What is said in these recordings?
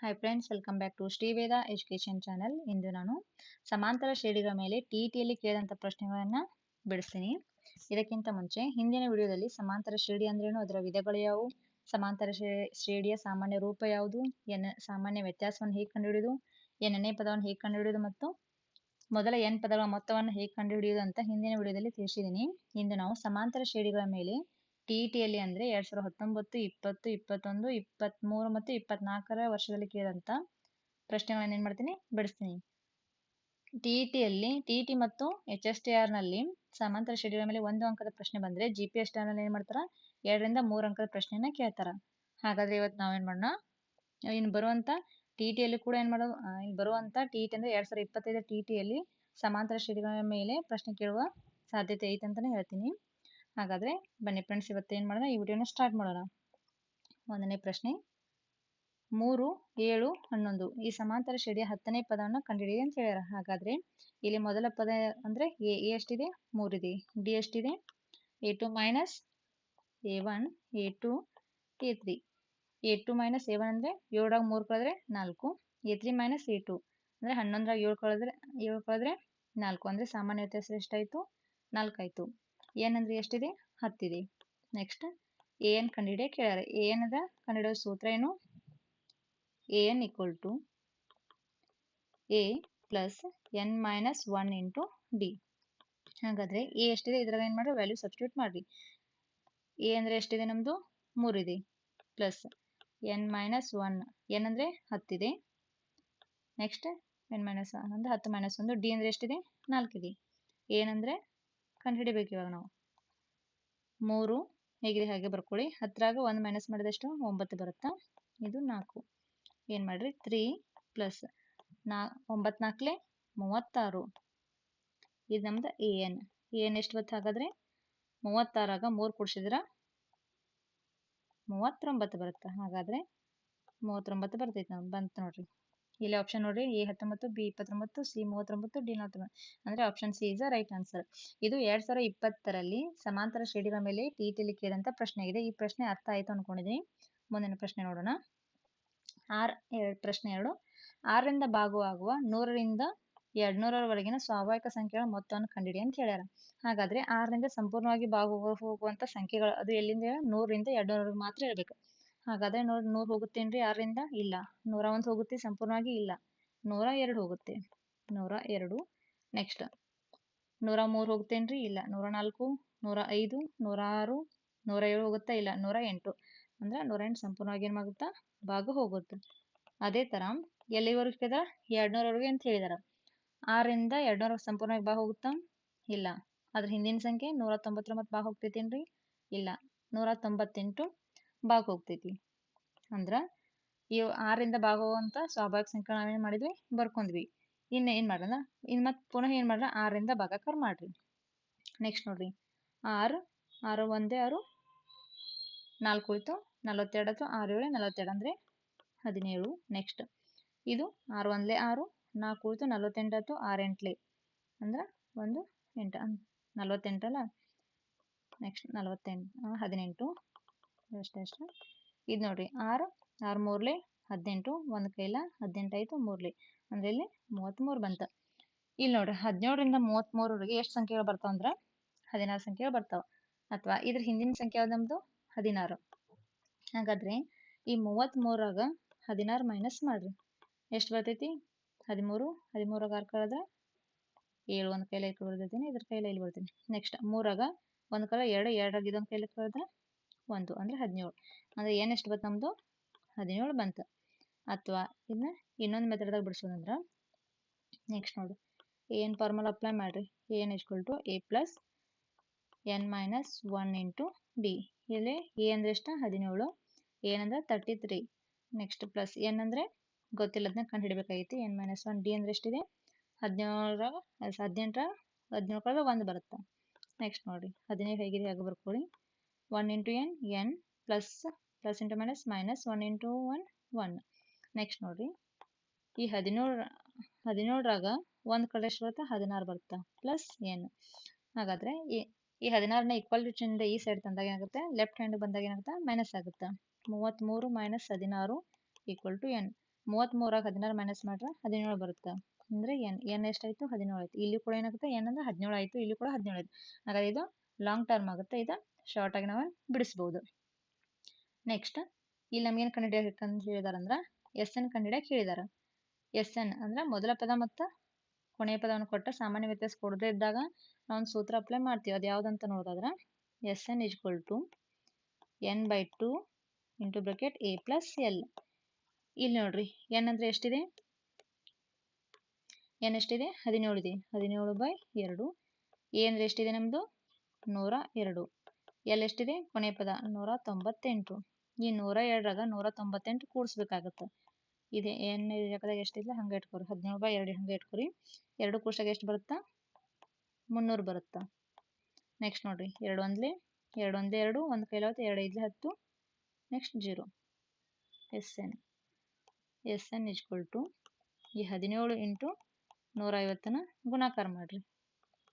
Hi friends welcome back to Shriveda education channel ಇಂದು ನಾನು ಸಮಾಂತರ ಶ್ರೇಣಿಗಳ ಮೇಲೆ ಟಿ ಟಿಯಲ್ಲಿ ಕೇಳಿದಂಥ ಪ್ರಶ್ನೆಗಳನ್ನು ಬಿಡಿಸ್ತೀನಿ. ಇದಕ್ಕಿಂತ ಮುಂಚೆ ಹಿಂದಿನ ವಿಡಿಯೋದಲ್ಲಿ ಸಮಾಂತರ ಶ್ರೇಣಿ ಅಂದ್ರೇನು? ಅದರ ವಿಧಗಳು ಯಾವುವು? ಸಮಾಂತರ ಶ್ರೇ- ಶ್ರೇಣಿಯ ಸಾಮಾನ್ಯ ರೂಪ ಯಾವುದು? ಎನ್, ಸಾಮಾನ್ಯ ವ್ಯತ್ಯಾಸವನ್ನು ಹೇಗೆ ಕಂಡುಹಿಡಿಯುವುದು? ಎನ್ನೇ ಪದವನ್ನು ಹೇಗೆ ಕಂಡುಹಿಡಿಯುವುದು ಮತ್ತು ಮೊದಲ ಎನ್ ಪದಗಳ ಮೊತ್ತವನ್ನು ಹೇಗೆ ಕಂಡುಹಿಡಿಯುವುದು ಅಂತ ಹಿಂದಿನ ವಿಡಿಯೋದಲ್ಲಿ ತಿಳಿಸಿದ್ದೀನಿ. ಇಂದು ನಾವು ಸಮಾಂತರ ಶ್ರೇಣಿಗಳ ಮೇಲೆ ಟಿ ಟಿಯಲ್ಲಿ ಅಂದರೆ ಎರಡು ಸಾವಿರದ ಹತ್ತೊಂಬತ್ತು ಇಪ್ಪತ್ತು ಇಪ್ಪತ್ತೊಂದು ಇಪ್ಪತ್ತ್ಮೂರು ಮತ್ತು ಇಪ್ಪತ್ನಾಲ್ಕರ ವರ್ಷದಲ್ಲಿ ಕೇಳಿದಂಥ ಪ್ರಶ್ನೆಗಳನ್ನು ಏನು ಮಾಡ್ತೀನಿ? ಬಿಡಿಸ್ತೀನಿ. ಟಿ ಟಿಯಲ್ಲಿ ಟಿ ಟಿ ಮತ್ತು ಎಚ್ ಎಸ್ ಟಿ ಆರ್ನಲ್ಲಿ ಸಮಾಂತರ ಶೆಡ್ಯೂಲ್ ಮೇಲೆ ಒಂದು ಅಂಕದ ಪ್ರಶ್ನೆ ಬಂದರೆ ಜಿ ಪಿ ಎಸ್ ಟಿ ಆರ್ನಲ್ಲಿ ಏನು ಮಾಡ್ತಾರೆ? ಎರಡರಿಂದ ಮೂರು ಅಂಕದ ಪ್ರಶ್ನೆನ ಕೇಳ್ತಾರೆ. ಹಾಗಾದರೆ ಇವತ್ತು ನಾವೇನು ಮಾಡೋಣ? ಇನ್ನು ಬರುವಂಥ ಟಿ ಟಿಯಲ್ಲಿ ಕೂಡ ಏನು ಮಾಡೋ ಆ, ಇನ್ನು ಬರುವಂಥ ಟಿ ಟಿ ಅಂದರೆ ಎರಡು ಸಾವಿರದ ಇಪ್ಪತ್ತೈದು ಟಿ ಟಿಯಲ್ಲಿ ಸಮಾಂತರ ಶೆಡ್ಯೂಲ್ ಮೇಲೆ ಪ್ರಶ್ನೆ ಕೇಳುವ ಸಾಧ್ಯತೆ ಐತೆ ಅಂತಲೇ ಹೇಳ್ತೀನಿ. ಹಾಗಾದರೆ ಬನ್ನಿ ಫ್ರೆಂಡ್ಸ್ ಇವತ್ತು ಏನು ಮಾಡೋಣ? ಈ ವಿಡಿಯೋನ ಸ್ಟಾರ್ಟ್ ಮಾಡೋಣ. ಒಂದನೇ ಪ್ರಶ್ನೆ. ಮೂರು, ಏಳು, ಹನ್ನೊಂದು. ಈ ಸಮಾಂತರ ಶ್ರೇಣಿಯ ಹತ್ತನೇ ಪದವನ್ನು ಕಂಡುಹಿಡಿಯಿರಿ ಅಂತ ಹೇಳ್ಯಾರ. ಹಾಗಾದರೆ ಇಲ್ಲಿ ಮೊದಲ ಪದ ಅಂದರೆ ಎ ಎ ಎಷ್ಟಿದೆ? ಮೂರಿದೆ. ಡಿ ಎಷ್ಟಿದೆ? A two minus a one, a two, a three. A two minus a one ಅಂದರೆ ಏಳಾಗ ಮೂರು ಕಳೆದ್ರೆ ನಾಲ್ಕು. A three minus a two ಅಂದರೆ ಹನ್ನೊಂದರಾಗ ಏಳು ಕಳೆದ್ರೆ ಏಳು ಕಳೆದ್ರೆ ನಾಲ್ಕು. ಅಂದರೆ ಸಾಮಾನ್ಯ ವ್ಯತ್ಯಾಸ ಎಷ್ಟಾಯಿತು? ನಾಲ್ಕು ಅಂದರೆ ಎಷ್ಟಿದೆ? ಹತ್ತಿದೆ. ನೆಕ್ಸ್ಟ್ ಎ ಎನ್ ಕಂಡುಹಿಡಿಯ ಕೇಳ್ಯಾರ. ಎ ಎನ್ ಅದ ಸೂತ್ರ ಏನು? A n equal to a plus n minus one into d ಹಾಗಾದ್ರೆ ಎ ಎಷ್ಟಿದೆ? ಇದ್ರಾಗ ಏನು ಮಾಡ್ರಿ? ವ್ಯಾಲ್ಯೂ ಸಬ್ಸ್ಟಿಟ್ಯೂಟ್ ಮಾಡ್ರಿ. ಎ ಅಂದ್ರೆ ಎಷ್ಟಿದೆ ನಮ್ಮದು ಮೂರಿದೆ plus n minus one n ಅಂದ್ರೆ ಹತ್ತಿದೆ. ನೆಕ್ಸ್ಟ್ ಎನ್ ಮೈನಸ್ ಒಂದು ಹತ್ತು ಮೈನಸ್ ಒಂದು. ಡಿ ಅಂದ್ರೆ ಎಷ್ಟಿದೆ? ನಾಲ್ಕಿದೆ ಏನಂದರೆ ಕಂಡುಹಿಡಿಬೇಕು ಇವಾಗ ನಾವು. ಮೂರು ಹೇಗಿದೆ ಹಾಗೆ ಬರ್ಕೊಳ್ಳಿ. ಹತ್ತರಾಗ ಒಂದು ಮೈನಸ್ ಮಾಡಿದಷ್ಟು ಒಂಬತ್ತು ಬರುತ್ತಾ? ಇದು ನಾಲ್ಕು. ಏನು ಮಾಡಿರಿ? ತ್ರೀ ಪ್ಲಸ್ ನಾ ಒಂಬತ್ತು ಮೂವತ್ತಾರು. ಇದು ನಮ್ದು ಎ ಎನ್ ಎ ಎನ್ ಎಷ್ಟು ಬತ್ತು ಹಾಗಾದರೆ? ಮೂವತ್ತಾರಾಗ ಮೂರು ಕೂಡಿಸಿದ್ರೆ ಮೂವತ್ತೊಂಬತ್ತು ಬರುತ್ತೆ? ಹಾಗಾದರೆ ಮೂವತ್ತೊಂಬತ್ತು ಬರ್ತೈತೆ ನಾವು ಬಂತು ನೋಡ್ರಿ. ಇಲ್ಲಿ ಆಪ್ಷನ್ ನೋಡ್ರಿ ಎ ಹತ್ತೊಂಬತ್ತು ಬಿ ಇಪ್ಪತ್ತೊಂಬತ್ತು ಸಿ ಮೂವತ್ತೊಂಬತ್ತು ಡಿ ನಲವತ್ತೊಂಬತ್ತು. ಅಂದ್ರೆ option C is a right answer ಇದು ಎರಡ್ ಸಾವಿರದ ಇಪ್ಪತ್ತರಲ್ಲಿ ಸಮಾಂತರ ಶ್ರೇಣಿಗಳ ಮೇಲೆ ಟಿ ಟಿಲಿ ಕೇಳಿದಂಥ ಪ್ರಶ್ನೆ ಆಗಿದೆ ಈ ಪ್ರಶ್ನೆ ಅರ್ಥ ಆಯ್ತು ಅನ್ಕೊಂಡಿದ್ದೀನಿ ಮುಂದಿನ ಪ್ರಶ್ನೆ ನೋಡೋಣ. ಆರ್ ಪ್ರಶ್ನೆ ಎರಡು. ಆರರಿಂದ ಭಾಗವಾಗುವ ನೂರರಿಂದ ಎರಡ್ನೂರರವರೆಗಿನ ಸ್ವಾಭಾವಿಕ ಸಂಖ್ಯೆಗಳ ಮೊತ್ತವನ್ನು ಕಂಡಿಡಿ ಅಂತ ಹೇಳ್ಯಾರ. ಹಾಗಾದ್ರೆ ಆರರಿಂದ ಸಂಪೂರ್ಣವಾಗಿ ಭಾಗ ಹೋಗುವಂತ ಸಂಖ್ಯೆಗಳು ಅದು ಎಲ್ಲಿಂದ? ನೂರರಿಂದ ಎರಡ್ನೂರವರೆಗೆ ಮಾತ್ರ ಇರಬೇಕು. ಹಾಗಾದ್ರೆ ನೋಡಿ ನೂರು ಹೋಗುತ್ತೇನ್ರಿ? ಆರಿಂದ ಇಲ್ಲ. ನೂರ ಒಂದು ಹೋಗುತ್ತೆ, ಸಂಪೂರ್ಣವಾಗಿ ಇಲ್ಲ. ನೂರ ಎರಡು ಹೋಗುತ್ತೆ. ನೂರ ಎರಡು. ನೆಕ್ಸ್ಟ್ ನೂರ ಮೂರು ಹೋಗ್ತೇನ್ರಿ ಇಲ್ಲ. ನೂರ ನಾಲ್ಕು, ನೂರ ಐದು, ನೂರ ಆರು, ನೂರ ಏಳು ಹೋಗುತ್ತಾ? ಇಲ್ಲ. ನೂರ ಎಂಟು. ಅಂದ್ರೆ ನೂರ ಎಂಟು ಸಂಪೂರ್ಣವಾಗಿ ಏನಾಗುತ್ತಾ ಭಾಗ ಹೋಗುತ್ತೆ. ಅದೇ ಥರ ಎಲ್ಲಿವರೆಗೆ ಕೇಳಿದ ಎರಡ್ನೂರವರೆಗೆ ಅಂತ ಹೇಳಿದಾರೆ. ಆರರಿಂದ ಎರಡ್ನೂರ ಸಂಪೂರ್ಣವಾಗಿ ಭಾಗ ಹೋಗುತ್ತಾ? ಇಲ್ಲ. ಅದ್ರ ಹಿಂದಿನ ಸಂಖ್ಯೆ ನೂರ ತೊಂಬತ್ತೊಂಬತ್ತು ಭಾಗ ಹೋಗ್ತೈತೇನ್ರಿ? ಇಲ್ಲ. ನೂರ ತೊಂಬತ್ತೆಂಟು ಭಾಗ ಹೋಗ್ತೈತಿ ಅಂದ್ರೆ ಇವು ಆರಿಂದ ಭಾಗ ಹೋಗುವಂಥ ಸ್ವಾಭಾವಿಕ ಸಂಖ್ಯೆ ನಾವೇನು ಮಾಡಿದ್ವಿ? ಬರ್ಕೊಂಡ್ವಿ. ಇನ್ನ ಏನು ಮಾಡೋಣ ಇನ್ನು ಮತ್ತೆ ಪುನಃ ಏನು ಮಾಡ್ರ? ಆರರಿಂದ ಭಾಗಾಕಾರ ಮಾಡ್ರಿ. ನೆಕ್ಸ್ಟ್ ನೋಡ್ರಿ. ಆರು ಆರು ಒಂದೇ ಆರು, ನಾಲ್ಕು ಹೋಯ್ತು, ನಲವತ್ತೆರಡು ಆಯ್ತು, ಆರು ಏಳು, ನಲವತ್ತೆರಡು ಅಂದರೆ ಹದಿನೇಳು. ನೆಕ್ಸ್ಟ್ ಇದು ಆರು ಒಂದಲೇ ಆರು, ನಾಲ್ಕು ಉಳಿತು ನಲವತ್ತೆಂಟು ಆಯ್ತು, ಆರು ಎಂಟ್ಲೆ. ಅಂದ್ರೆ ಒಂದು ಎಂಟು ನಲವತ್ತೆಂಟಲ್ಲ ನೆಕ್ಸ್ಟ್ ನಲವತ್ತೆಂಟು, ಹದಿನೆಂಟು. ಅಷ್ಟೇ ಅಷ್ಟೇ ಇದು ನೋಡಿರಿ, ಆರು ಆರು ಮೂರ್ಲೆ, ಹದಿನೆಂಟು, ಒಂದು ಕೈಲ ಹದಿನೆಂಟಾಯಿತು ಮೂರ್ಲಿ. ಅಂದರೆ ಇಲ್ಲಿ ಮೂವತ್ತ್ಮೂರು ಬಂತು. ಇಲ್ಲಿ ನೋಡ್ರಿ ಹದಿನೇಳರಿಂದ ಮೂವತ್ತ್ಮೂರವರೆಗೆ ಎಷ್ಟು ಸಂಖ್ಯೆಗಳು ಬರ್ತಾವ ಅಂದ್ರೆ ಹದಿನಾರು ಸಂಖ್ಯೆಗಳು ಬರ್ತಾವ. ಅಥವಾ ಇದ್ರ ಹಿಂದಿನ ಸಂಖ್ಯೆ ಯಾವ್ದು ನಮ್ಮದು ಹದಿನಾರು. ಹಾಗಾದ್ರೆ ಈ ಮೂವತ್ತ್ಮೂರಾಗ ಹದಿನಾರು ಮೈನಸ್ ಮಾಡ್ರಿ. ಎಷ್ಟು ಬರ್ತೈತಿ? ಹದಿಮೂರು, ಹದಿಮೂರಾಗ ಆರು ಕಳೆದ್ರೆ ಏಳು, ಒಂದು ಕೈಲ ಇಲ್ಲಿ ಬರ್ತೈತಿ, ಇದ್ರ ಕೈಲ ಇಲ್ಲಿ ಬರ್ತೀನಿ ನೆಕ್ಸ್ಟ್ ಮೂರಾಗ ಒಂದು ಕಲ ಎರಡು, ಎರಡಾಗ ಇದೊಂದು ಕೈಲಿ ಕಳೆದ್ರೆ ಒಂದು ಅಂದರೆ ಹದಿನೇಳು. ಅಂದರೆ ಏನು ಎಷ್ಟು ಬಂತು ನಮ್ಮದು ಹದಿನೇಳು ಬಂತು. ಅಥವಾ ಇನ್ನ ಇನ್ನೊಂದು ಮೆಥಡ್ದಾಗ ಬಿಡಿಸೋದಂದ್ರೆ ನೆಕ್ಸ್ಟ್ ನೋಡಿ. ಏನು ಫಾರ್ಮುಲಾ ಅಪ್ಲೈ ಮಾಡಿರಿ? N is equal to a plus n minus one into b ಇಲ್ಲಿ ಎ ಅಂದರೆ ಎಷ್ಟು? ಹದಿನೇಳು. ಏನಂದ್ರೆ thirty three next plus n ಅಂದರೆ ಗೊತ್ತಿಲ್ಲ ಅದನ್ನ ಕಂಡು ಹಿಡಬೇಕಾಗಿತ್ತು ಎನ್ ಮೈನಸ್ ಒನ್ ಡಿ ಅಂದರೆ ಎಷ್ಟಿದೆ? ಹದಿನೇಳರಾಗ ಹದಿನೆಂಟರ, ಹದಿನೇಳು ಕಳೆದ ಒಂದು ಬರುತ್ತೆ? ನೆಕ್ಸ್ಟ್ ನೋಡಿರಿ. ಹದಿನೈದು ಹೇಗಿದೆ? ಹೇಗೆ ಬರ್ಕೊಳ್ಳಿ one into n n plus plus into minus minus one into one one next ನೋಡಿರಿ. ಈ ಹದಿನೇಳು, ಹದಿನೇಳರಾಗ ಒಂದು ಕಡೆ ಎಷ್ಟು ಬರುತ್ತೆ, ಹದಿನಾರು ಬರುತ್ತೆ ಪ್ಲಸ್ ಎನ್ ಹಾಗಾದರೆ ಈ ಈ ಹದಿನಾರನ್ನ ಈಕ್ವಲ್ ಟು ಈ ಸೈಡ್ ತಂದಾಗ ಏನಾಗುತ್ತೆ? ಲೆಫ್ಟ್ ಹ್ಯಾಂಡ್ ಬಂದಾಗ ಏನಾಗುತ್ತೆ? ಮೈನಸ್ ಆಗುತ್ತೆ. ಮೂವತ್ತ್ಮೂರು ಮೈನಸ್ ಹದಿನಾರು ಈಕ್ವಲ್ ಟು ಎನ್ ಮೂವತ್ತ್ಮೂರಾಗ ಹದಿನಾರು ಮೈನಸ್ ಮಾಡ್ರೆ ಹದಿನೇಳು ಬರುತ್ತೆ. ಅಂದರೆ ಎನ್ ಎನ್ ಎಷ್ಟಾಯಿತು? ಹದಿನೇಳು ಆಯಿತು. ಇಲ್ಲಿ ಕೂಡ ಏನಾಗುತ್ತೆ? ಎನ್ ಅಂದ್ರೆ ಹದಿನೇಳು ಆಯಿತು. ಇಲ್ಲಿ ಕೂಡ ಹದಿನೇಳು ಆಯಿತು. ಹಾಗಾದ್ರೆ ಇದು ಲಾಂಗ್ ಟರ್ಮ್ ಆಗುತ್ತೆ. ಇದು ಶಾರ್ಟ್ ಆಗಿ ನಾವು ಬಿಡಿಸ್ಬೋದು. ನೆಕ್ಸ್ಟ್ ಇಲ್ಲಿ ನಮಗೇನು ಅಂತ ಹೇಳಿದಾರಂದ್ರೆ ಎಸ್ ಎನ್ ಕಂಡುಹಿಡಿಯಕ್ಕೆ ಹೇಳಿದಾರೆ. ಎಸ್ ಎನ್ ಅಂದ್ರೆ ಮೊದಲ ಪದ ಮತ್ತು ಕೊನೆಯ ಪದವನ್ನು ಕೊಟ್ಟ ಸಾಮಾನ್ಯ ವ್ಯತ್ಯಾಸ ಕೊಡದೇ ಇದ್ದಾಗ ನಾವು ಒಂದು ಸೂತ್ರ ಅಪ್ಲೈ ಮಾಡ್ತೀವಿ. ಅದು ಯಾವುದಂತ ನೋಡೋದಾದ್ರೆ s n is equal to n by two into bracket a plus l ಇಲ್ಲಿ ನೋಡ್ರಿ ಎನ್ ಅಂದರೆ ಎಷ್ಟಿದೆ? ಎನ್ ಎಷ್ಟಿದೆ? ಹದಿನೇಳು ಇದೆ. ಹದಿನೇಳು ಬೈ ಎರಡು. ಎ ಅಂದರೆ ಎಷ್ಟಿದೆ ನಮ್ಮದು ನೂರ ಎರಡು. ಎಲ್ ಎಷ್ಟಿದೆ ಕೊನೆ ಪದ ನೂರ ತೊಂಬತ್ತೆಂಟು ಈ ನೂರ ಎರಡರಾಗ ನೂರ ತೊಂಬತ್ತೆಂಟು ಕೂಡಿಸ್ಬೇಕಾಗತ್ತೆ. ಇದೆ ಎನ್ ಜಾಗದಾಗ ಎಷ್ಟಿದೆ? ಹಂಗೆ ಇಟ್ಕೊರಿ. ಹದಿನೇಳು ಬೈ ಎರಡು ಹಂಗೆ ಇಟ್ಕೊರಿ. ಎರಡು ಕೂಡ್ಸಾಗ ಎಷ್ಟು ಬರುತ್ತಾ? ಮುನ್ನೂರು ಬರುತ್ತಾ? ನೆಕ್ಸ್ಟ್ ನೋಡಿರಿ. ಎರಡು ಒಂದ್ಲೆ, ಎರಡು ಒಂದೇ ಎರಡು, ಒಂದು ಕೈಲಾವತ್ತು ಎರಡು ಐದ್ಲೆ ಹತ್ತು. Next zero. S n. S n is equal to ಈ ಹದಿನೇಳು ಇಂಟು ನೂರ ಐವತ್ತನ್ನ ಗುಣಾಕಾರ ಮಾಡಿರಿ.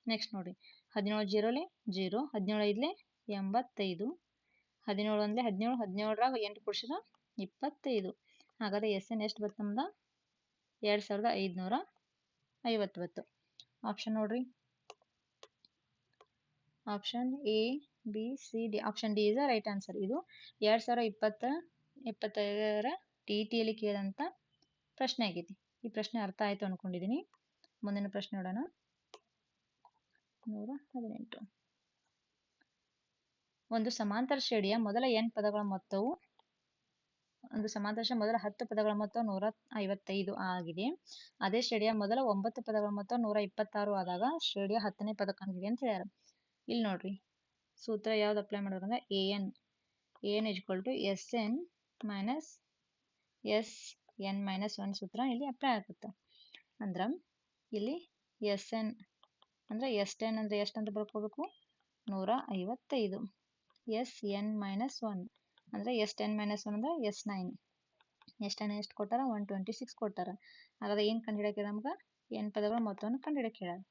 ನೆಕ್ಸ್ಟ್ ನೋಡಿರಿ. ಹದಿನೇಳು ಜೀರೋಲೆ, ಜೀರೋ. ಹದಿನೇಳು ಐದ್ಲೆ ಎಂಬತ್ತೈದು ಹದಿನೇಳು ಅಂದರೆ ಹದಿನೇಳು, ಹದಿನೇಳರಾಗ ಎಂಟು ಕೊಡ್ಸಿದ್ರೆ ಇಪ್ಪತ್ತೈದು. ಹಾಗಾದ್ರೆ ಎಸ್ ಎನ್ ಎಷ್ಟು ಬತ್ತು ನಮ್ದು? ಎರಡು ಸಾವಿರದ ಐದುನೂರ ಐವತ್ತು ಬತ್ತು ಆಪ್ಷನ್ ನೋಡ್ರಿ. Option A B C D option D is a right answer ಇದು ಎರಡು ಸಾವಿರ ಇಪ್ಪತ್ತ ಇಪ್ಪತ್ತೈದರ ಟಿ ಟಿಯಲ್ಲಿ ಕೇಳಿದಂಥ ಪ್ರಶ್ನೆ ಆಗೈತಿ. ಈ ಪ್ರಶ್ನೆ ಅರ್ಥ ಆಯಿತು ಅಂದ್ಕೊಂಡಿದ್ದೀನಿ ಮುಂದಿನ ಪ್ರಶ್ನೆ ನೋಡೋಣ. ನೂರ ಹದಿನೆಂಟು. ಒಂದು ಸಮಾಂತರ ಶ್ರೇಣಿಯ ಮೊದಲ ಎನ್ ಪದಗಳ ಮೊತ್ತವು, ಒಂದು ಸಮಾಂತರ ಶ್ರೇಣಿಯ ಮೊದಲ ಹತ್ತು ಪದಗಳ ಮೊತ್ತ ನೂರ ಐವತ್ತೈದು ಆಗಿದೆ. ಅದೇ ಶ್ರೇಣಿಯ ಮೊದಲ ಒಂಬತ್ತು ಪದಗಳ ಮೊತ್ತ ನೂರ ಇಪ್ಪತ್ತಾರು ಆದಾಗ ಶ್ರೇಣಿಯ ಹತ್ತನೇ ಪದ ಕಂಡಿದೆ ಅಂತ ಹೇಳ್ಯಾರ. ಇಲ್ಲಿ ನೋಡ್ರಿ, ಸೂತ್ರ ಯಾವ್ದು ಅಪ್ಲೈ ಮಾಡೋದಂದ್ರೆ a n a n is equal to s n minus s n minus one ಸೂತ್ರ ಇಲ್ಲಿ ಅಪ್ಲೈ ಆಗುತ್ತೆ. ಅಂದ್ರೆ ಇಲ್ಲಿ ಎಸ್ ಎನ್, ಅಂದ್ರೆ ಎಸ್ ಎನ್ ಅಂದರೆ ಎಷ್ಟು ಅಂತ ಬರ್ಕೋಬೇಕು? ನೂರ ಐವತ್ತೈದು. ಎಸ್ ಎನ್ ಮೈನಸ್ ಒನ್ ಅಂದರೆ ಎಸ್ ಟೆನ್ ಮೈನಸ್ ಒನ್ ಅಂದ್ರೆ ಎಸ್ ನೈನ್. ಎಸ್ ಟೆನ್ ಎಷ್ಟು ಕೊಟ್ಟಾರ? ಒನ್ ಟ್ವೆಂಟಿ ಸಿಕ್ಸ್ ಕೊಟ್ಟಾರ. ಹಾಗಾದ್ರೆ ಏನು ಕಂಡುಹಿಡಿಯೋಕೆ ನಮ್ಗೆ? ಎನ್ ಪದಗಳ ಮೊತ್ತವನ್ನು ಕಂಡುಹಿಡಿಯೋಕೆ ಹೇಳ್ಯಾರ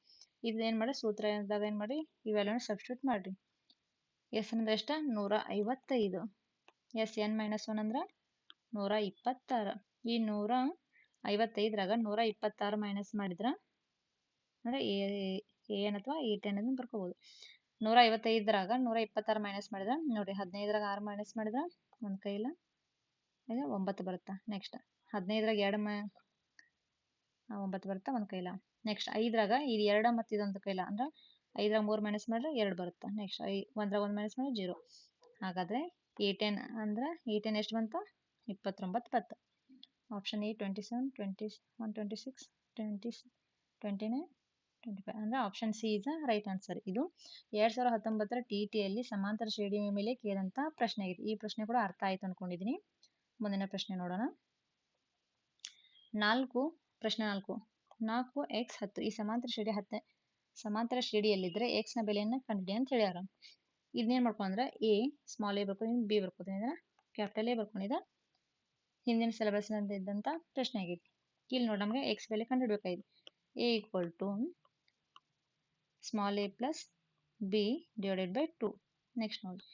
ಇದು ಏನು ಸೂತ್ರ ಇದ್ದಾಗ ಏನು ಮಾಡಿ ಇವೆಲ್ಲನೂ ಸಬ್ಸ್ಟ್ಯೂಟ್ ಮಾಡಿರಿ. ಎಸ್ ಅಂದ್ರೆ ಎಷ್ಟು? ನೂರ ಐವತ್ತೈದು. ಎಸ್ ಎನ್ ಮೈನಸ್ ಒನ್ ಅಂದ್ರೆ ನೂರ ಇಪ್ಪತ್ತಾರು. ಈ ನೂರ ಐವತ್ತೈದರಾಗ ನೂರ ಇಪ್ಪತ್ತಾರು ಮೈನಸ್ ಮಾಡಿದ್ರೆ ಅಂದರೆ ಎ ಎನ್ ಅಥವಾ ಎ ಟೆನ್ ಅಂತ ಬರ್ಕೋಬೋದು. ನೂರ ಐವತ್ತೈದರಾಗ ನೂರ ಇಪ್ಪತ್ತಾರು ಮೈನಸ್ ಮಾಡಿದ್ರೆ ನೋಡಿ ಹದಿನೈದರಾಗ ಆರು ಮೈನಸ್ ಮಾಡಿದ್ರೆ, ಒಂದು ಕೈಲ ಈಗ ಒಂಬತ್ತು ಬರುತ್ತಾ? ನೆಕ್ಸ್ಟ್ ಹದಿನೈದರಾಗ ಎರಡು ಮ ಒಂಬತ್ತು ಬರುತ್ತಾ? ಒಂದು ಕೈಲ. ನೆಕ್ಸ್ಟ್ ಐದರಾಗ ಇದು ಎರಡು ಮತ್ತು ಇದೊಂದು ಕೈಲ. ಅಂದ್ರೆ ಐದರಾಗ ಮೂರು ಮೈನಸ್ ಮಾಡಿದ್ರೆ ಎರಡು ಬರುತ್ತೆ? ನೆಕ್ಸ್ಟ್ ಐ, ಒಂದ್ರಾಗ ಒಂದು ಮೈನಸ್ ಮಾಡಿದ್ರೆ ಜೀರೋ. ಹಾಗಾದರೆ ಟೆನ್ ಅಂದ್ರೆ ಎ ಟೆನ್ ಎಷ್ಟು ಬಂತು? ಇಪ್ಪತ್ತೊಂಬತ್ತು ಬತ್ತು option A twenty seven twenty one twenty six twenty twenty nine twenty five ಅಂದರೆ option C is right answer ಇದು. ಎರಡು ಸಾವಿರದ ಹತ್ತೊಂಬತ್ತರ ಟಿ ಟಿಯಲ್ಲಿ ಸಮಾಂತರ ಶ್ರೇಣಿ ಮೇಲೆ ಕೇಳಿದಂಥ ಪ್ರಶ್ನೆ ಆಗಿದೆ ಈ ಪ್ರಶ್ನೆ ಕೂಡ ಅರ್ಥ ಆಯಿತು ಅಂದ್ಕೊಂಡಿದ್ದೀನಿ ಮುಂದಿನ ಪ್ರಶ್ನೆ ನೋಡೋಣ. ನಾಲ್ಕು, ಪ್ರಶ್ನೆ ನಾಲ್ಕು. ನಾಲ್ಕು ಎಕ್ಸ್ ಹತ್ತು. ಈ ಸಮಾಂತರ ಶ್ರೇಣಿ ಹತ್ತೆ ಸಮಾಂತರ ಶ್ರೇಣಿಯಲ್ಲಿದ್ದರೆ ಎಕ್ಸ್ನ ಬೆಲೆಯನ್ನು ಕಂಡಿಡಿ ಅಂತ ಹೇಳ್ಯಾರ. ಇದನ್ನೇನು ಮಾಡ್ಕೊಂಡ್ರೆ ಎ ಸ್ಮಾಲ್ ಎ ಬರ್ಕೊಂಡು ಬಿ ಬರ್ಕೊತೀನಿ ಕ್ಯಾಪಿಟಲ್ ಎ ಬರ್ಕೊಂಡಿದೆ ಹಿಂದಿನ ಸಿಲೆಬಸ್ನಂತ ಇದ್ದಂಥ ಪ್ರಶ್ನೆ ಆಗಿದೆ ಇಲ್ಲಿ ನೋಡಿ ನಮಗೆ ಎಕ್ಸ್ ಬೆಲೆ ಕಂಡುಹಿಡಬೇಕಾಗಿದೆ A equal to small a plus B divided by two next ನೋಡಿ.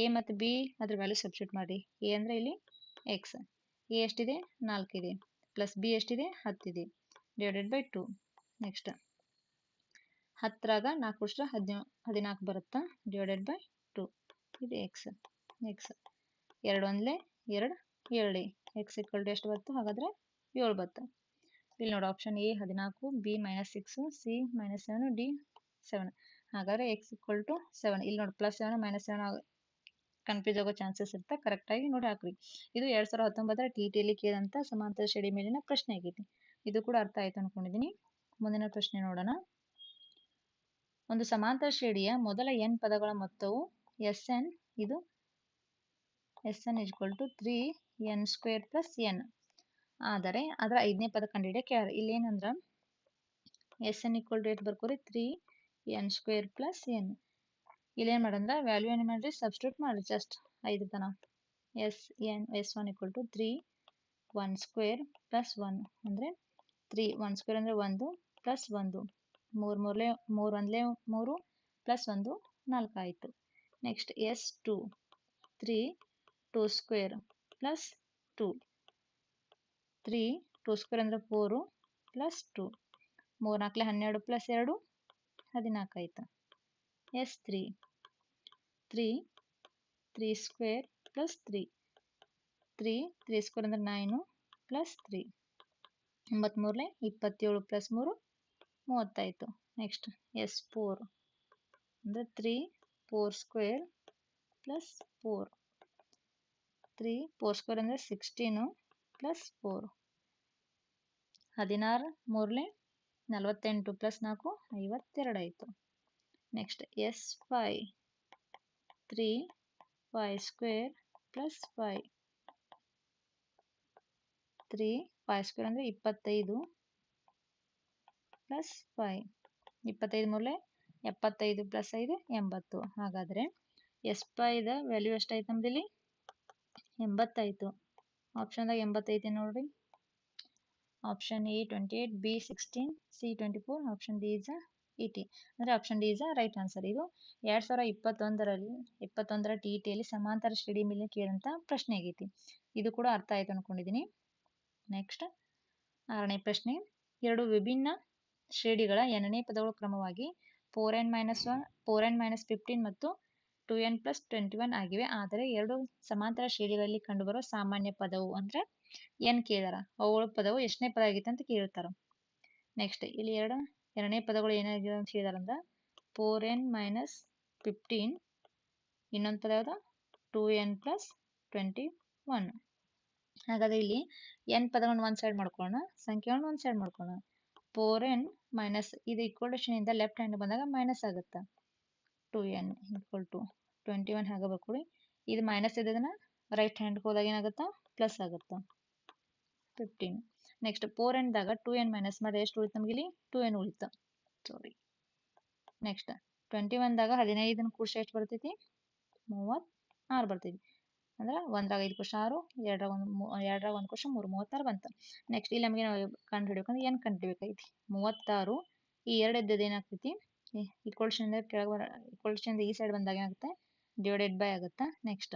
ಎ ಮತ್ತು ಬಿ ಅದ್ರ ವ್ಯಾಲ್ಯೂ ಸಬ್ಸ್ಟಿಟ್ಯೂಟ್ ಮಾಡಿ. ಎ ಅಂದರೆ ಇಲ್ಲಿ ಎಕ್ಸ್ ಎ ಎಷ್ಟಿದೆ? ನಾಲ್ಕಿದೆ ಪ್ಲಸ್ ಬಿ ಎಷ್ಟಿದೆ? ಹತ್ತಿದೆ ಡಿವೈಡೆಡ್ ಬೈ ಟು ನೆಕ್ಸ್ಟ್ ಹತ್ತರಾಗ ನಾಲ್ಕು ವರ್ಷ ಹದಿನೇಳು ಹದಿನಾಲ್ಕು ಬರುತ್ತಾ? ಡಿವೈಡೆಡ್ ಬೈ ಟು ಇದು ಎಕ್ಸ್ ಎಕ್ಸ್ ಎರಡು ಒಂದಲೇ ಎರಡು ಏಳು. ಎಕ್ಸ್ ಇಕ್ವಲ್ ಟು ಎಷ್ಟು ಬರುತ್ತೆ ಹಾಗಾದರೆ ಏಳು ಬರುತ್ತೆ. ಇಲ್ಲಿ ನೋಡಿ ಆಪ್ಷನ್ ಎ ಹದಿನಾಲ್ಕು B minus six C minus seven D seven ಹಾಗಾದರೆ ಎಕ್ಸ್ ಈಕ್ವಲ್ ಟು ಸೆವೆನ್ ಇಲ್ಲಿ ನೋಡಿ plus seven minus seven confuse ಆಗೋ ಚಾನ್ಸಸ್ ಇರುತ್ತೆ. ಕರೆಕ್ಟಾಗಿ ನೋಡಿ ಹಾಕ್ರಿ. ಇದು ಎರಡು ಸಾವಿರದ ಹತ್ತೊಂಬತ್ತರ ಟಿ ಟಿಯಲ್ಲಿ ಕೇಳಿದಂಥ ಸಮಾಂತರ ಶ್ರೇಣಿ ಮೇಲಿನ ಪ್ರಶ್ನೆ ಆಗೈತಿ. ಇದು ಕೂಡ ಅರ್ಥ ಆಯ್ತು ಅಂದ್ಕೊಂಡಿದ್ದೀನಿ ಮುಂದಿನ ಪ್ರಶ್ನೆ ನೋಡೋಣ. ಒಂದು ಸಮಾಂತರ ಶ್ರೇಣಿಯ ಮೊದಲ ಎನ್ ಪದಗಳ ಮೊತ್ತವು ಎಸ್ ಎನ್ ಇದು s n is equal to three n square plus n ಆದರೆ, ಅದರ ಐದನೇ ಪದ ಕಂಡಿಡಿಯೋ ಕೇಳ್ಯಾರ ಇಲ್ಲಿ ಏನಂದ್ರೆ? ಎಸ್ ಎನ್ ಈಕ್ವಲ್ ಟು ಎಷ್ಟು ಬರ್ಕೋರಿ three n square plus n. ಇಲ್ಲೇನು ಮಾಡಂದ್ರೆ ವ್ಯಾಲ್ಯೂ ಏನು ಮಾಡಿರಿ ಸಬ್ಸ್ಟ್ರೂಟ್ ಮಾಡಿರಿ ಜಸ್ಟ್ ಐದು ತನ. S n s one equal to three one square plus one ಅಂದರೆ ತ್ರೀ ಒನ್ ಸ್ಕ್ವೇರ್ ಅಂದರೆ ಒಂದು ಪ್ಲಸ್ ಒಂದು. ಮೂರು ಮೂರಲೇ, ಮೂರು ಒಂದಲೇ ಮೂರು ಪ್ಲಸ್ ಒಂದು ನಾಲ್ಕು ಆಯಿತು. Next S two three two square plus two three two square ಅಂದರೆ ಫೋರು ಪ್ಲಸ್ ಟು ಮೂರು ನಾಲ್ಕಲೇ ಹನ್ನೆರಡು ಪ್ಲಸ್ ಎರಡು ಹದಿನಾಲ್ಕು ಆಯಿತು S three. Three three square plus three. Three three square ಅಂದರೆ ನೈನು ಪ್ಲಸ್ ತ್ರೀ. ಎಂಬತ್ತ್ಮೂರಲೆ ಇಪ್ಪತ್ತೇಳು ಪ್ಲಸ್ ಮೂರು ಮೂವತ್ತಾಯಿತು ನೆಕ್ಸ್ಟ್, ಎಸ್ ಫೋರ್. ಅಂದರೆ three, four square plus four. Three, four square ಅಂದರೆ ಸಿಕ್ಸ್ಟೀನು ಪ್ಲಸ್ ಫೋರ್. ಹದಿನಾರು ಮೂರಲೆ ನಲವತ್ತೆಂಟು ಪ್ಲಸ್ ನಾಲ್ಕು, ಐವತ್ತೆರಡು ಆಯಿತು. Next s five three five square plus five three five square ಅಂದರೆ ಇಪ್ಪತ್ತೈದು ಪ್ಲಸ್ ಫೈ ಇಪ್ಪತ್ತೈದು ಮೂಲೆ ಎಪ್ಪತ್ತೈದು ಪ್ಲಸ್ ಐದು, ಎಂಬತ್ತು. ಹಾಗಾದರೆ ಎಸ್ ಫೈದ ವ್ಯಾಲ್ಯೂ ಎಷ್ಟಾಯ್ತು ನಮ್ದಿಲ್ಲಿ? ಎಂಬತ್ತಾಯಿತು. ಆಪ್ಷನ್ದಾಗ ಎಂಬತ್ತೈತೆ ನೋಡ್ರಿ. Option A twenty eight B sixteen C twenty four option D is E ಅಂದರೆ option D is right answer ಇದು ಎರಡು ಸಾವಿರ ಇಪ್ಪತ್ತೊಂದರಲ್ಲಿ, ಇಪ್ಪತ್ತೊಂದರ ಟಿ ಟಿಯಲ್ಲಿ ಸಮಾಂತರ ಶ್ರೇಣಿ ಮೇಲೆ ಕೇಳಂತ ಪ್ರಶ್ನೆ ಆಗೈತಿ. ಇದು ಕೂಡ ಅರ್ಥ ಆಯ್ತು ಅನ್ಕೊಂಡಿದ್ದೀನಿ ನೆಕ್ಸ್ಟ್ ಆರನೇ ಪ್ರಶ್ನೆ. ಎರಡು ವಿಭಿನ್ನ ಶ್ರೇಣಿಗಳ ಎರಡನೇ ಪದಗಳು ಕ್ರಮವಾಗಿ four and minus one four n minus fifteen ಮತ್ತು two n plus twenty one ಆಗಿವೆ. ಆದರೆ ಎರಡು ಸಮಾಂತರ ಶ್ರೇಣಿಗಳಲ್ಲಿ ಕಂಡುಬರುವ ಸಾಮಾನ್ಯ ಪದವು ಅಂದರೆ ಎನ್ ಕೇಳಿದಾರ. ಅವುಗಳ ಪದವು ಎಷ್ಟನೇ ಪದ ಆಗಿತ್ತು ಅಂತ ಕೇಳ್ತಾರ ನೆಕ್ಸ್ಟ್ ಇಲ್ಲಿ ಎರಡು, ಎರಡನೇ ಪದಗಳು ಏನಾಗಿದೆ ಅಂತ ಹೇಳಿದಾರಂದ್ರೆ ಫೋರ್ ಎನ್ ಮೈನಸ್ ಫಿಫ್ಟೀನ್ ಇನ್ನೊಂದು ಪದ ಯಾವುದು? Two n plus twenty one ಹಾಗಾದ್ರೆ ಇಲ್ಲಿ ಎನ್ ಪದವನ್ನು ಒಂದು ಸೈಡ್ ಮಾಡ್ಕೊಳ್ಳೋಣ. ಸಂಖ್ಯೆಗಳನ್ನು ಒಂದು ಸೈಡ್ ಮಾಡ್ಕೊಳ್ಳೋಣ. ಫೋರ್ ಎನ್ ಮೈನಸ್ ಇದು ಇಂದ ಲೆಫ್ಟ್ ಹ್ಯಾಂಡ್ ಬಂದಾಗ ಮೈನಸ್ ಆಗುತ್ತೆ. Two N equal to twenty one ಹಾಗೆ ಬರ್ಕೊಡಿ. ಇದು ಮೈನಸ್ ಇದ್ದದನ್ನ ರೈಟ್ ಹ್ಯಾಂಡ್ ಹೋದಾಗ ಏನಾಗುತ್ತಾ? ಪ್ಲಸ್ ಆಗುತ್ತಾ? ಫಿಫ್ಟೀನ್ ನೆಕ್ಸ್ಟ್ ಫೋರ್ ಎಂಡ್ದಾಗ ಟು ಎನ್ ಮೈನಸ್ ಮಾಡಿದ್ರೆ ಎಷ್ಟು ಉಳಿತು ನಮ್ಗೆ ಇಲ್ಲಿ ಟು ಎನ್ ಉಳಿತು. ಸಾರಿ ನೆಕ್ಸ್ಟ್ ಟ್ವೆಂಟಿ ಒನ್ದಾಗ ಹದಿನೈದನ್ನು ಕೂಡಿಸಿ ಎಷ್ಟು ಬರ್ತೈತಿ? ಮೂವತ್ತು ಆರು ಬರ್ತೈತಿ. ಅಂದ್ರೆ ಒಂದ್ರಾಗ ಐದು ಕ್ವಶನ್ ಆರು, ಎರಡ್ರಾಗ ಒಂದು ಎರಡರಾಗ ಒಂದು ಕ್ವಶನ್ ಮೂರು, ಮೂವತ್ತಾರು ಬಂತು. ನೆಕ್ಸ್ಟ್ ಇಲ್ಲಿ ನಮಗೆ ನಾವು ಕಂಡು ಹಿಡಿಯಬೇಕಂದ್ರೆ ಏನು ಕಂಡು ಹಿಡಿಬೇಕಾಯ್ತಿ ಮೂವತ್ತಾರು ಈ ಎರಡು ಇದ್ದದ್ದು ಏನಾಗ್ತೈತಿ? ಈಕ್ವಲ್ಷನ್ ಕೆಳಗೆ ಬರ ಈಕ್ವಲ್ಷನ್ ಈ ಸೈಡ್ ಬಂದಾಗ ಏನಾಗುತ್ತೆ? ಡಿವೈಡೆಡ್ ಬೈ ಆಗುತ್ತೆ. ನೆಕ್ಸ್ಟ್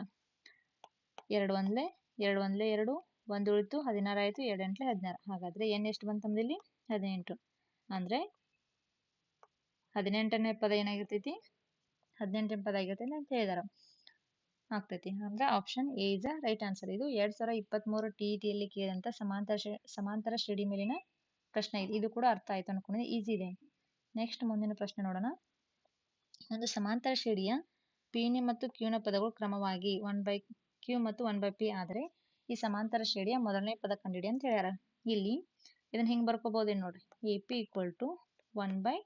ಎರಡು ಒಂದ್ಲೆ ಎರಡು ಒಂದ್ಲೆ ಎರಡು, ಒಂದು ಉಳಿತು ಹದಿನಾರು ಆಯಿತು, ಎರಡು ಎಂಟ್ಲೆ ಹದಿನಾರು. ಹಾಗಾದರೆ ಏನು ಎಷ್ಟು ಬಂತು ನಮ್ದಿಲ್ಲಿ? ಹದಿನೆಂಟು. ಅಂದರೆ ಹದಿನೆಂಟನೇ ಪದ ಏನಾಗಿರ್ತೈತಿ? ಹದಿನೆಂಟನೇ ಪದ ಆಗಿರ್ತೈತಿ ಅಂತ ಹೇಳಿದಾರೆ. ಆಗ್ತೈತಿ. ಅಂದ್ರೆ option A is a right answer ಇದು ಎರಡ್ ಸಾವಿರ ಇಪ್ಪತ್ತ್ಮೂರು ಟಿ ಇ ಟಿಯಲ್ಲಿ ಕೇಳಿದಂಥ ಸಮಾಂತರ ಸಮಾಂತರ ಶ್ರೇಣಿ ಮೇಲಿನ ಪ್ರಶ್ನೆ ಇದು. ಇದು ಕೂಡ ಅರ್ಥ ಆಯ್ತು ಅನ್ಕೊಂಡಿದ್ದೆ ಈಸಿ ಇದೆ. ನೆಕ್ಸ್ಟ್ ಮುಂದಿನ ಪ್ರಶ್ನೆ ನೋಡೋಣ. ಒಂದು ಸಮಾಂತರ ಶ್ರೇಣಿಯ ಪಿನಿ ಮತ್ತು ಕ್ಯೂನ ಪದಗಳು ಕ್ರಮವಾಗಿ ಒನ್ ಬೈ ಕ್ಯೂ ಮತ್ತು ಒನ್ ಬೈ ಪಿ ಆದರೆ ಈ ಸಮಾಂತರ ಶ್ರೇಣಿಯ ಮೊದಲನೇ ಪದ ಕಂಡಿಡಿ ಅಂತ ಹೇಳ್ಯಾರ. ಇಲ್ಲಿ ಇದನ್ನ ಹಿಂಗೆ ಬರ್ಕೋಬಹುದೇನು ನೋಡ್ರಿ? A p equal to one by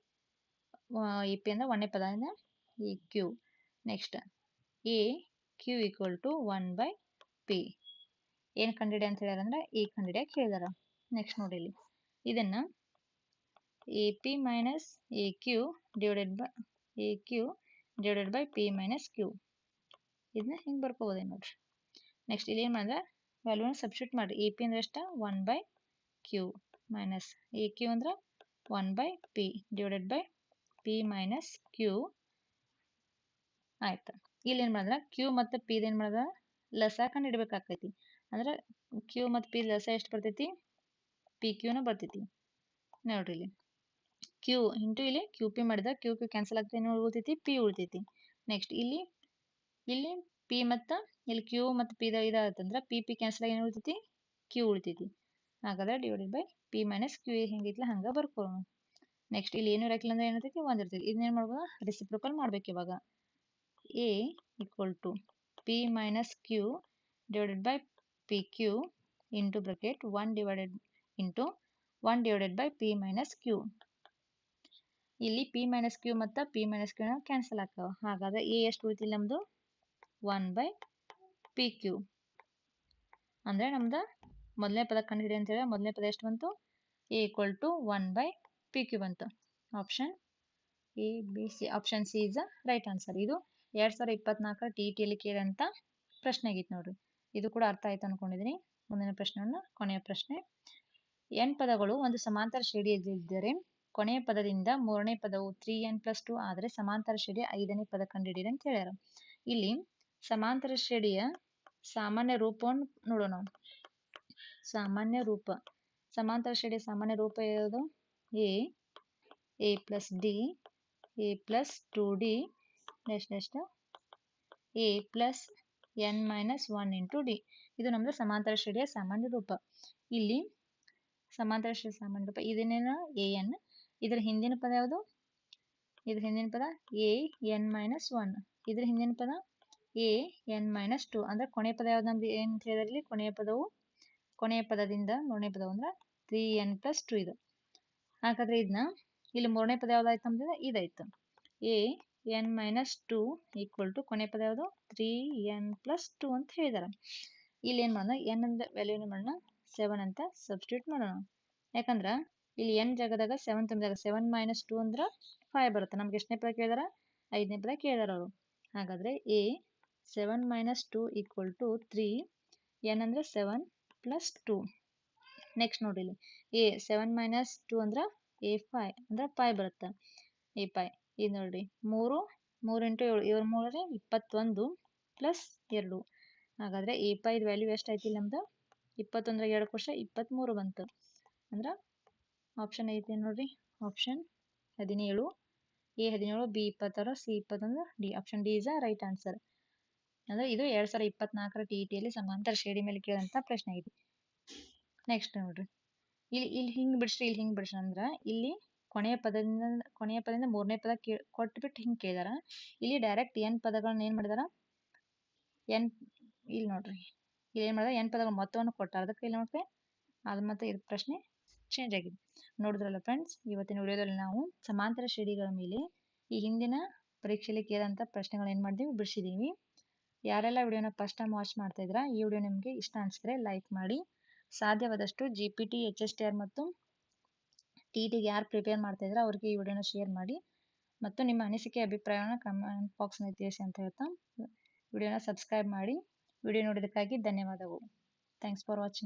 a p ಅಂದ್ರೆ ಒಂದನೇ ಪದ ಅಂದ್ರೆ a q next a q equal to one by p ಏನು ಕಂಡಿಡಿ ಅಂತ ಹೇಳ್ಯಾರ ಅಂದ್ರೆ ಎ ಕಂಡಿಡಿಯಕ್ಕೆ ಹೇಳಿದಾರ ನೆಕ್ಸ್ಟ್ ನೋಡಿ ಇಲ್ಲಿ. ಇದನ್ನ A P minus A Q divided by A Q divided by P minus Q ಇದನ್ನ ಹಿಂಗೆ ಬರ್ಕೋಬೋದೇನು ನೋಡ್ರಿ? ನೆಕ್ಸ್ಟ್ ಇಲ್ಲಿ ಏನು ಮಾಡಿದ್ರೆ ವ್ಯಾಲ್ಯೂನ ಸಬ್ಸ್ಟಿಟ್ಯೂಟ್ ಮಾಡಿರಿ ಎ ಪಿ ಅಂದ್ರೆ ಎಷ್ಟು? One by q minus a q ಅಂದ್ರೆ one by p divided by p minus q ಆಯ್ತು. ಇಲ್ಲಿ ಏನು ಮಾಡಿದ್ರೆ ಕ್ಯೂ ಮತ್ತು ಪಿ ಏನು ಮಾಡಿದ್ರೆ ಲಸ ಕಂಡು ಹಿಡ್ಬೇಕಾಗ್ತೈತಿ ಅಂದ್ರೆ ಕ್ಯೂ ಮತ್ತು ಪಿ ಲಸ ಎಷ್ಟು ಬರ್ತೈತಿ? ಪಿ ಕ್ಯೂನು ಬರ್ತೈತಿ. ನೋಡ್ರಿ ಇಲ್ಲಿ. ಕ್ಯೂ ಇಂಟು ಇಲ್ಲಿ ಕ್ಯೂ ಪಿ ಮಾಡಿದ ಕ್ಯೂ ಕ್ಯೂ ಕ್ಯಾನ್ಸಲ್ ಆಗ್ತಾ ಏನು ಉಳಿತೈತಿ ಪಿ ಉಳಿತೈತಿ ನೆಕ್ಸ್ಟ್ ಇಲ್ಲಿ ಇಲ್ಲಿ ಪಿ ಮತ್ತು ಇಲ್ಲಿ ಕ್ಯೂ ಮತ್ತು ಪಿ ಇದಾಗತ್ತಂದ್ರೆ ಪಿ ಪಿ ಕ್ಯಾನ್ಸಲ್ ಆಗಿ ಏನು ಉಳಿತೈತಿ ಕ್ಯೂ ಉಳಿತೈತಿ ಹಾಗಾದ್ರೆ divided by p minus q ಹೆಂಗೈತಿಲ್ಲ ಹಂಗೆ ಬರ್ಕೊಳ್ಳೋಣ ನೆಕ್ಸ್ಟ್ ಇಲ್ಲಿ ಏನು ಇರಕ್ಕಿಲ್ಲ ಅಂದ್ರೆ ಏನಿರ್ತೈತಿ ಒಂದು ಇರ್ತೈತಿ. ಇದನ್ನೇನು ಮಾಡ್ಬೋದು ರೆಸಿಪ್ರೋಕಲ್ ಮಾಡ್ಬೇಕು ಇವಾಗ. A equal to p minus q divided by p q into bracket one divided into one divided by p minus q ಇಲ್ಲಿ ಪಿ ಮೈನಸ್ ಕ್ಯೂ ಮತ್ತು ಪಿ ಮೈನಸ್ ಕ್ಯೂನ ಕ್ಯಾನ್ಸಲ್ ಆಗ್ತಾವೆ. ಹಾಗಾದ್ರೆ ಎ ಎಷ್ಟು ಉಳಿತಿಲ್ಲ ನಮ್ಮದು ಒನ್ ಬೈ ಪಿ ಕ್ಯೂ ಅಂದರೆ ನಮ್ದು ಮೊದಲನೇ ಪದ ಕಂಡುಹಿಡಿ ಅಂತ ಹೇಳಿದ್ರೆ ಮೊದಲನೇ ಪದ ಎಷ್ಟು ಬಂತು? A equal to one by p q ಬಂತು. Option A B C option C is right answer ಇದು ಎರಡು ಸಾವಿರ ಇಪ್ಪತ್ನಾಲ್ಕರ ಟಿ ಟಿಯಲ್ಲಿ ಕೇಳಿದಂಥ ಪ್ರಶ್ನೆ ಆಗಿತ್ತು ನೋಡ್ರಿ. ಇದು ಕೂಡ ಅರ್ಥ ಆಯ್ತು ಅನ್ಕೊಂಡಿದ್ದೀನಿ ಮುಂದಿನ ಪ್ರಶ್ನೆಯನ್ನು ಕೊನೆಯ ಪ್ರಶ್ನೆ. ಎನ್ ಪದಗಳು ಒಂದು ಸಮಾಂತರ ಶ್ರೇಣಿಯಲ್ಲಿದ್ದರೆ ಕೊನೆಯ ಪದದಿಂದ ಮೂರನೇ ಪದವು ತ್ರೀ ಎನ್ ಪ್ಲಸ್ ಟು ಆದರೆ ಸಮಾಂತರ ಶ್ರೇಣಿಯ ಐದನೇ ಪದ ಕಂಡುಹಿಡಿಯಿರಿ ಅಂತ ಹೇಳ್ಯಾರ. ಇಲ್ಲಿ ಸಮಾಂತರ ಶ್ರೇಣಿಯ ಸಾಮಾನ್ಯ ರೂಪವನ್ನು ನೋಡೋಣ ಸಾಮಾನ್ಯ ರೂಪ. ಸಮಾಂತರ ಶ್ರೇಣಿಯ ಸಾಮಾನ್ಯ ರೂಪ ಯಾವುದು? A a plus d a plus two d next next a plus n minus one into d ಇದು ನಮ್ಮದು ಸಮಾಂತರ ಶ್ರೇಣಿಯ ಸಾಮಾನ್ಯ ರೂಪ. ಇಲ್ಲಿ ಸಮಾಂತರ ಶ್ರೇಣಿ ಸಾಮಾನ್ಯ ರೂಪ, ಇದನ್ನೇನು? ಎ ಎನ್ ಇದರ ಹಿಂದಿನ ಪದ ಯಾವುದು? ಇದ್ರ ಹಿಂದಿನ ಪದ ಎ ಎನ್ ಮೈನಸ್ ಒನ್ ಇದ್ರ ಹಿಂದಿನ ಪದ ಎ ಎನ್ ಮೈನಸ್ ಟು ಅಂದ್ರೆ ಕೊನೆಯ ಪದ ಯಾವ್ದು ನಮ್ದು? ಏನು ಹೇಳಿದ್ರಲ್ಲಿ ಕೊನೆಯ ಪದವು, ಕೊನೆಯ ಪದದಿಂದ ಮೂರನೇ ಪದವು ಅಂದ್ರೆ ತ್ರೀ ಎನ್ ಪ್ಲಸ್ ಟು ಇದು. ಹಾಗಾದ್ರೆ ಇದನ್ನ ಇಲ್ಲಿ ಮೂರನೇ ಪದ ಯಾವ್ದಾಯ್ತು ನಮ್ದು? ಇದಾಯ್ತು. A n minus two equal to ಕೊನೆ ಪದ ಯಾವುದು? ತ್ರೀ ಎನ್ ಪ್ಲಸ್ ಟು ಅಂತ ಹೇಳಿದಾರೆ. ಇಲ್ಲಿ ಏನು ಮಾಡೋಣ? ಎನ್ ಅಂದ್ರೆ ವ್ಯಾಲ್ಯೂನ ಮಾಡೋಣ? ಸೆವೆನ್ ಅಂತ ಸಬ್ಸ್ಟಿಟ್ಯೂಟ್ ಮಾಡೋಣ. ಯಾಕಂದ್ರೆ ಇಲ್ಲಿ ಎನ್ ಜಾಗದಾಗ ಸೆವೆನ್ ತುಂಬಿದಾಗ ಸೆವೆನ್ ಮೈನಸ್ ಟೂ ಅಂದ್ರೆ ಫೈವ್ ಬರುತ್ತೆ. ನಮ್ಗೆ ಎಷ್ಟನೇ ಪದ ಕೇಳಿದಾರ? ಐದನೇ ಪದ ಕೇಳಿದಾರ ಅವರು. ಹಾಗಾದ್ರೆ a seven minus two equal to three n ಅಂದ್ರೆ ಸೆವೆನ್ ಪ್ಲಸ್ ಟು ನೆಕ್ಸ್ಟ್ ನೋಡಿ ಇಲ್ಲಿ. ಎ ಸೆವೆನ್ ಮೈನಸ್ ಟು ಅಂದ್ರೆ ಎ ಫೈ ಅಂದ್ರೆ ಫೈ ಬರುತ್ತೆ. ಎ ಫೈ ಇದು ನೋಡಿ ಮೂರು ಮೂರು ಇಂಟು ಏಳು ಏಳು ಮೂರರೆ ಇಪ್ಪತ್ತೊಂದು ಪ್ಲಸ್ ಎರಡು. ಹಾಗಾದರೆ ಎ ಪೈದು ವ್ಯಾಲ್ಯೂ ಎಷ್ಟಾಯ್ತು ಇಲ್ಲಿ ನಮ್ದು? ಇಪ್ಪತ್ತೊಂದರಾಗ ಎರಡು ವರ್ಷ ಇಪ್ಪತ್ತ್ಮೂರು ಬಂತು. ಅಂದ್ರೆ ಆಪ್ಷನ್ ಐತೆ ನೋಡ್ರಿ. ಆಪ್ಷನ್ ಹದಿನೇಳು. ಎ ಹದಿನೇಳು ಬಿ ಇಪ್ಪತ್ತಾರು ಸಿ ಇಪ್ಪತ್ತೊಂದು D option D is a right answer ಅಂದ್ರೆ ಇದು ಎರಡ್ ಸಾವಿರದ ಇಪ್ಪತ್ನಾಲ್ಕರ ಟಿ ಟಿಯಲ್ಲಿ ಸಮಾಂತರ ಶ್ರೇಣಿ ಮೇಲೆ ಕೇಳಿದಂತ ಪ್ರಶ್ನೆ ಐತಿ ನೆಕ್ಸ್ಟ್ ನೋಡ್ರಿ. ಇಲ್ಲಿ ಇಲ್ಲಿ ಹಿಂಗ್ ಬಿಡ್ಸ್ರಿ, ಇಲ್ಲಿ ಹಿಂಗ್ ಬಿಡ್ಸ್ರಿ ಅಂದ್ರೆ ಇಲ್ಲಿ ಕೊನೆಯ ಪದದಿಂದ ಕೊನೆಯ ಪದದಿಂದ ಮೂರನೇ ಪದ ಕೇ, ಕೊಟ್ಬಿಟ್ಟು ಹಿಂಗೆ ಕೇಳಿದಾರ. ಇಲ್ಲಿ ಡೈರೆಕ್ಟ್ ಎನ್ ಪದಗಳನ್ನ ಏನು ಮಾಡಿದಾರ? ಎನ್ ಇಲ್ಲಿ ನೋಡ್ರಿ. ಇಲ್ಲಿ ಏನು ಮಾಡಿದಾರ? ಎನ್ ಪದಗಳ ಮೊತ್ತವನ್ನು ಕೊಟ್ಟಾರ. ಅದಕ್ಕೆ ಇಲ್ಲಿ ನೋಡ್ರಿ. ಅದು ಮತ್ತೆ ಇದು ಪ್ರಶ್ನೆ. ಚೇಂಜ್ ಆಗಿದೆ. ನೋಡಿದ್ರಲ್ಲ ಫ್ರೆಂಡ್ಸ್ ಇವತ್ತಿನ ವಿಡಿಯೋದಲ್ಲಿ ನಾವು ಸಮಾಂತರ ಶ್ರೇಣಿಗಳ ಮೇಲೆ ಈ ಹಿಂದಿನ ಪರೀಕ್ಷೆಯಲ್ಲಿ ಕೇಳಿದಂಥ ಪ್ರಶ್ನೆಗಳು ಏನು ಮಾಡಿದ್ವಿ? ಬಿಡಿಸಿದ್ದೀವಿ ಯಾರೆಲ್ಲ ವಿಡಿಯೋನ ಫಸ್ಟ್ ಟೈಮ್ ವಾಚ್ ಮಾಡ್ತಾ ಇದ್ದೀರಾ, ಈ ವಿಡಿಯೋ ನಿಮಗೆ ಇಷ್ಟ ಅನಿಸಿದ್ರೆ ಲೈಕ್ ಮಾಡಿ. ಸಾಧ್ಯವಾದಷ್ಟು G P T H S T R ಮತ್ತು ಟಿ ಟಿಗೆ ಯಾರು ಪ್ರಿಪೇರ್ ಮಾಡ್ತಾ ಇದ್ರೆ ಅವ್ರಿಗೆ ಈ ವಿಡಿಯೋನ ಶೇರ್ ಮಾಡಿ. ಮತ್ತು ನಿಮ್ಮ ಅನಿಸಿಕೆ ಅಭಿಪ್ರಾಯವನ್ನು ಕಮೆಂಟ್ ಬಾಕ್ಸ್ನಲ್ಲಿ ತಿಳಿಸಿ ಅಂತ ಹೇಳ್ತಾ ವಿಡಿಯೋನ ಸಬ್ಸ್ಕ್ರೈಬ್ ಮಾಡಿ. ವಿಡಿಯೋ ನೋಡೋದಕ್ಕಾಗಿ ಧನ್ಯವಾದಗಳು. Thanks for watching